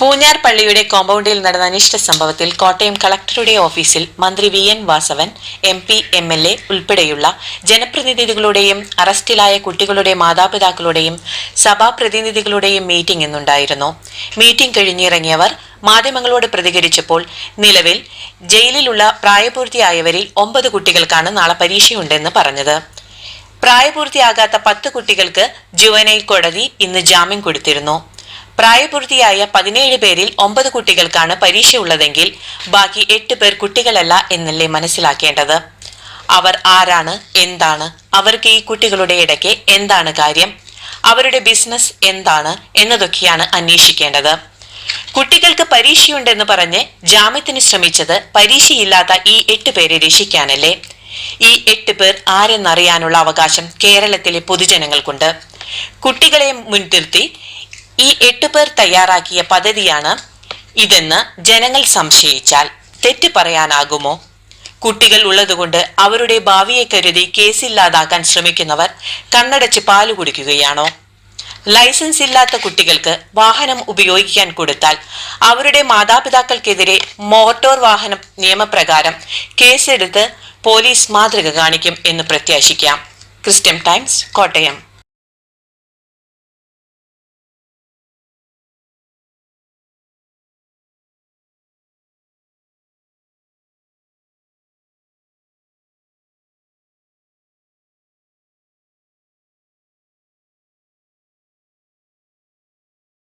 പൂഞ്ഞാർ പള്ളിയുടെ കോമ്പൗണ്ടിൽ നടന്ന അനിഷ്ട സംഭവത്തിൽ കോട്ടയം കളക്ടറുടെ ഓഫീസിൽ മന്ത്രി V N Vasavan M P M L A ഉൾപ്പെടെയുള്ള ജനപ്രതിനിധികളുടെയും അറസ്റ്റിലായ കുട്ടികളുടെ മാതാപിതാക്കളുടെയും സഭാപ്രതിനിധികളുടെയും മീറ്റിംഗ് ഇന്നുണ്ടായിരുന്നു. മീറ്റിംഗ് കഴിഞ്ഞിറങ്ങിയവർ മാധ്യമങ്ങളോട് പ്രതികരിച്ചപ്പോൾ നിലവിൽ ജയിലിലുള്ള പ്രായപൂർത്തിയായവരിൽ ഒമ്പത് കുട്ടികൾക്കാണ് നാളെ പരീക്ഷയുണ്ടെന്ന് പറഞ്ഞത്. പ്രായപൂർത്തിയാകാത്ത പത്ത് കുട്ടികൾക്ക് ജുവനൈൽ കോടതി ഇന്ന് ജാമ്യം കൊടുത്തിരുന്നു. പ്രായപൂർത്തിയായ പതിനേഴ് പേരിൽ ഒമ്പത് കുട്ടികൾക്കാണ് പരീക്ഷ ഉള്ളതെങ്കിൽ ബാക്കി എട്ട് പേർ കുട്ടികളല്ല എന്നല്ലേ മനസ്സിലാക്കേണ്ടത്? അവർ ആരാണ്? എന്താണ്? അവർക്ക് ഈ കുട്ടികളുടെ ഇടയ്ക്ക് എന്താണ് കാര്യം? അവരുടെ ബിസിനസ് എന്താണ് എന്നതൊക്കെയാണ് അന്വേഷിക്കേണ്ടത്. കുട്ടികൾക്ക് പരീക്ഷയുണ്ടെന്ന് പറഞ്ഞ് ജാമ്യത്തിന് ശ്രമിച്ചത് പരീക്ഷയില്ലാത്ത ഈ എട്ട് പേരെ രക്ഷിക്കാനല്ലേ? ഈ എട്ട് പേർ ആരെന്നറിയാനുള്ള അവകാശം കേരളത്തിലെ പൊതുജനങ്ങൾക്കുണ്ട്. കുട്ടികളെ മുൻനിർത്തി ഈ എട്ടുപേർ തയ്യാറാക്കിയ പദ്ധതിയാണ് ഇതെന്ന് ജനങ്ങൾ സംശയിച്ചാൽ തെറ്റ് പറയാനാകുമോ? കുട്ടികൾ ഉള്ളതുകൊണ്ട് അവരുടെ ഭാവിയെ കരുതി കേസില്ലാതാക്കാൻ ശ്രമിക്കുന്നവർ കണ്ണടച്ച് പാൽ കുടിക്കുകയാണോ? ലൈസൻസ് ഇല്ലാത്ത കുട്ടികൾക്ക് വാഹനം ഉപയോഗിക്കാൻ കൊടുത്താൽ അവരുടെ മാതാപിതാക്കൾക്കെതിരെ മോട്ടോർ വാഹന നിയമപ്രകാരം കേസെടുത്ത് പോലീസ് മാതൃക കാണിക്കും എന്ന് പ്രത്യാശിക്കാം. Christian Times Kottayam.